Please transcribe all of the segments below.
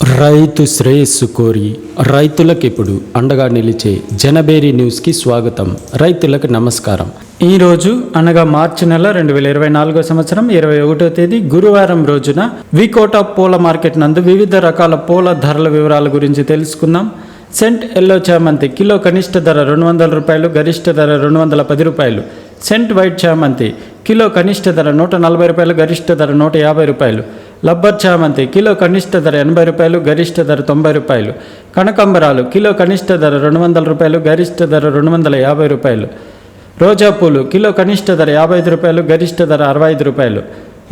రైతు శ్రేయస్సు కోరి రైతులకు ఇప్పుడు అండగా నిలిచే జనబేరి న్యూస్కి స్వాగతం. రైతులకు నమస్కారం. ఈరోజు అనగా మార్చి నెల రెండు వేల ఇరవై నాలుగో సంవత్సరం ఇరవై ఒకటో తేదీ గురువారం రోజున వికోట పూల మార్కెట్ నందు వివిధ రకాల పూల ధరల వివరాల గురించి తెలుసుకుందాం. సెంట్ ఎల్లో చామంతి కిలో కనిష్ట ధర రెండు వందల రూపాయలు గరిష్ట ధర రెండు వందల పది రూపాయలు. సెంట్ వైట్ చామంతి కిలో కనిష్ట ధర నూట నలభై రూపాయలు గరిష్ట ధర నూట యాభై రూపాయలు. లబ్బర్ చామంతి కిలో కనిష్ట ధర ఎనభై రూపాయలు గరిష్ట ధర తొంభై రూపాయలు. కనకంబరాలు కిలో కనిష్ట ధర రెండు వందల రూపాయలు గరిష్ట ధర రెండు వందల యాభై రూపాయలు. రోజా పూలు కిలో కనిష్ట ధర యాభై ఐదు రూపాయలు గరిష్ట ధర అరవై ఐదు రూపాయలు.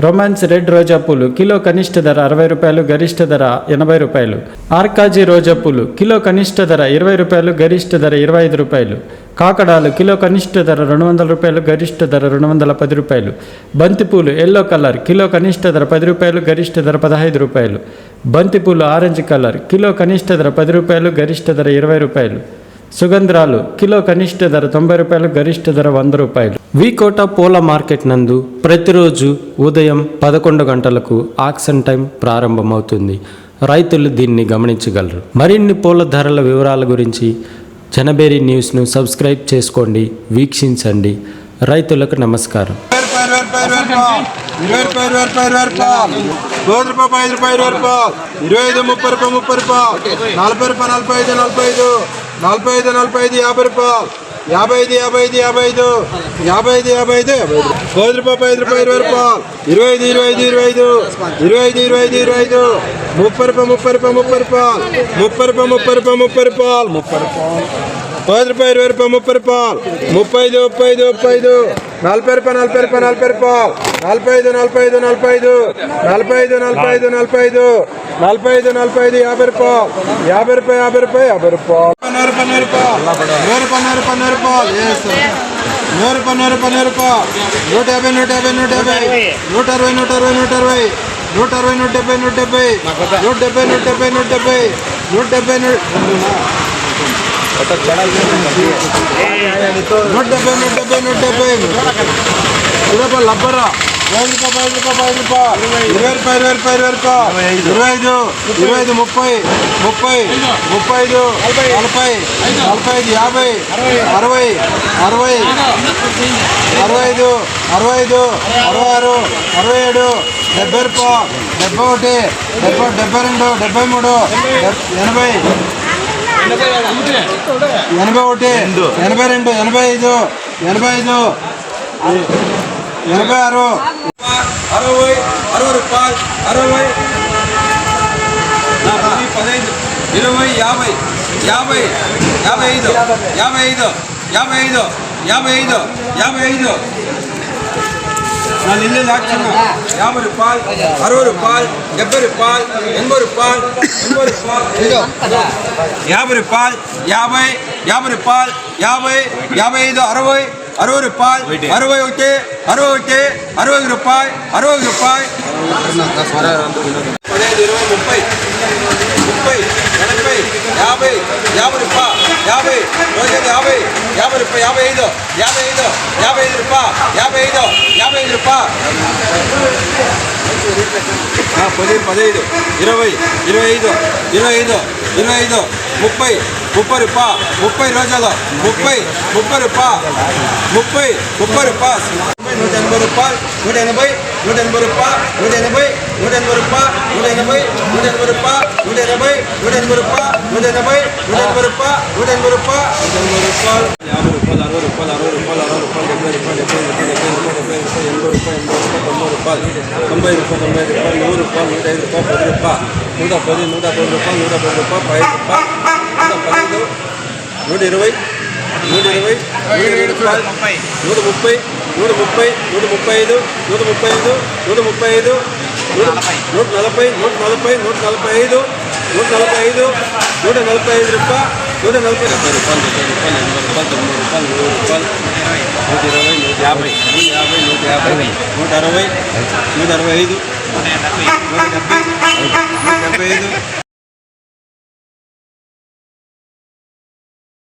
రొమాన్స్ రెడ్ రోజా పూలు కిలో కనిష్ట ధర అరవై రూపాయలు గరిష్ట ధర ఎనభై రూపాయలు. ఆర్కాజీ రోజా పూలు కిలో కనిష్ట ధర ఇరవై రూపాయలు గరిష్ట ధర ఇరవై ఐదు రూపాయలు. కాకడాలు కిలో కనిష్ట ధర రెండు వందల రూపాయలు గరిష్ట ధర రెండు వందల పది రూపాయలు. బంతిపూలు ఎల్లో కలర్ కిలో కనిష్ట ధర పది రూపాయలు గరిష్ట ధర పదహైదు రూపాయలు. బంతిపూలు ఆరెంజ్ కలర్ కిలో కనిష్ట ధర పది రూపాయలు గరిష్ట ధర ఇరవై రూపాయలు. సుగంధ్రాలు కిలో కనిష్ట ధర తొంభై రూపాయలు గరిష్ట ధర వంద రూపాయలు. వికోట పూల మార్కెట్ నందు ప్రతిరోజు ఉదయం పదకొండు గంటలకు ఆక్షన్ టైం ప్రారంభమవుతుంది. రైతులు దీన్ని గమనించగలరు. మరిన్ని పూల ధరల వివరాల గురించి జనబేరి న్యూస్ను సబ్స్క్రైబ్ చేసుకోండి వీక్షించండి రైతులకు నమస్కారం ఇరవై రూపాయలు ఇరవై రూపాయలు ఇరవై రూపాయలు ఇరవై ఐదు రూపాయలు ఐదు రూపాయలు ఇరవై ఐదు ముప్పై రూపాయలు ముప్పై రూపాయలు నలభై రూపాయలు నలభై ఐదు నలభై ఐదు నలభై ఐదు నలభై ఐదు యాభై రూపాయలు యాభై ఐదు యాభై ఐదు యాభై ఐదు. యాభై ఐదు యాభై ఐదు యాభై ఐదు. పది రూపాయలు ఐదు రూపాయలు ఇరవై రూపాయలు. ఇరవై ఐదు ఇరవై ఐదు ఇరవై ఐదు. ఇరవై ఐదు ఇరవై ఐదు ఇరవై ఐదు. ముప్పై రూపాయలు ముప్పై రూపాయలు ముప్పై రూపాయలు. ముప్పై రూపాయలు ముప్పై రూపాయలు ముప్పై రూపాయలు. ముప్పై రూపాయలు పది రూపాయలు ఇరవై రూపాయలు ముప్పై రూపాయలు. ముప్పై ఐదు ముప్పై ఐదు ముప్పై ఐదు. నలభై రూపాయలు నలభై రూపాయలు నలభై రూపాయలు. నలభై ఐదు నలభై ఐదు నలభై ఐదు. నలభై ఐదు నలభై ఐదు నలభై ఐదు. నలభై ఐదు నలభై ఐదు యాభై రూపాయలు. యాభై రూపాయలు యాభై రూపాయలు యాభై రూపాయలు. నూరు రూపాయలు నూరు రూపాయలు. నూరు రూపాయలు నూరు రూపాయలు నూరు రూపాయలు. రూపాయలు. నూట యాభై నూట యాభై నూట యాభై. నూట అరవై నూట అరవై నూట అరవై. నూట అరవై నూట డెబ్బై నూట డెబ్బై. నూట డెబ్బై నూట డెబ్బై నూట డెబ్బై. నూట డెబ్బై నూట నూట డెబ్బై నూట డెబ్బై నూట డెబ్బై. ఇరవై లబ్బరా. ఐదు రూపాయలు ఐదు రూపాయలు ఐదు రూపాయలు. ఇరవై రూపాయలు ఇరవై రూపాయలు ఇరవై రూపాయలు. ఇరవై ఐదు ఇరవై ఐదు ముప్పై ముప్పై ముప్పై ఐదు నలభై నలభై ఐదు యాభై అరవై అరవై అరవై ఐదు అరవై ఐదు అరవై ఆరు అరవై ఏడు డెబ్బై రూపాయలు డెబ్బై ఒకటి డెబ్బై డెబ్బై రెండు డెబ్బై మూడు ఎనభై ఎనభై ఒకటి ఎనభై రెండు ఎనభై ఐదు ఎనభై ఐదు ఎనభై ఆరు. అరవై అరవై రూపాయలు అరవై. పది పదహైదు ఇరవై యాభై యాభై యాభై ఐదు యాభై ఐదు యాభై ఐదు యాభై ఐదు యాభై ఐదు. நான் நின்று நாட்சணும் யாபது பால் அறுபது பால் எவ்வளவு பால் எண்பது பால் எண்பது பால். யாபது பால் யாபை யாபது பால் யாபை யாபை ஐந்து அறுபது அறுபது ரூபாய் அறுபது ஒட்டு அறுபது ஒட்டு அறுபது ரூபாய் அறுபது ரூபாய். முப்பை முப்பை எண்பை யாபை யாபது ரூபாய் யாபை யாபை యాభై రూపాయలు యాభై ఐదు యాభై ఐదు యాభై ఐదు రూపాయలు యాభై ఐదు యాభై ఐదు రూపాయలు పది పదహైదు ఇరవై ఇరవై ఐదు ఇరవై ఐదు ఇరవై ఐదు ముప్పై ముప్పై రూపా ముప్పై రోజులు ముప్పై ముప్పై రూపా ముప్పై ముప్పై రూపా నూట ఎనభై రూపాయలు నూట ఎనభై నూట ఎనభై రూపా నూట ఎనభై நூற்றி எண்பது ரூபாய் நூற்றி எண்பது நூற்றி எண்பது ரூபாய் நூற்றி எண்பது நூற்றி எண்பது ரூபாய் நூற்றி எண்பது நூற்றி எண்பது ரூபாய் நூற்றி எண்பது ரூபாய் நூற்றி எண்பது ரூபாய் யாபை ரூபாய் அறுபது ரூபாய் அறுபது ரூபாய் அறுபது ரூபாய் டெబ్బై ரூபாய் டெబ్బை ரூபாய் டெబ్బை ரூபாய் டெబ్బை ரூபாய் எண்பது ரூபாய் எண்பது ரூபாய் தொண்ணூறு ரூபாய் தொம்பது ரூபாய் தொம்பது ரூபாய் நூறு ரூபாய் நூற்றி ஐந்து ரூபாய் பத்து ரூபாய் நூற்றி பதி நூற்றி பது ரூபாய் நூற்றி பது ரூபாய் பதி ரூபாய் நூற்றி பதினைந்து நூற்றி இருபது నూట ఇరవై నూట రూపాయలు నూట ముప్పై నూట ముప్పై నూట ముప్పై ఐదు నూట ముప్పై ఐదు నూట ముప్పై ఐదు నూట నలభై నూట నలభై నూట నలభై ఐదు నూట నలభై ఐదు నూట నలభై ఐదు రూపాయలు నూట నలభై డెబ్బై రూపాయలు డెబ్బై రూపాయలు ఎనభై రూపాయలు తొమ్మిది రూపాయలు నూరు రూపాయలు నూట ఇరవై నూట యాభై నూట యాభై నూట యాభై నూట అరవై నూట అరవై ఐదు నూట డెబ్బై నూట డెబ్బై ఐదు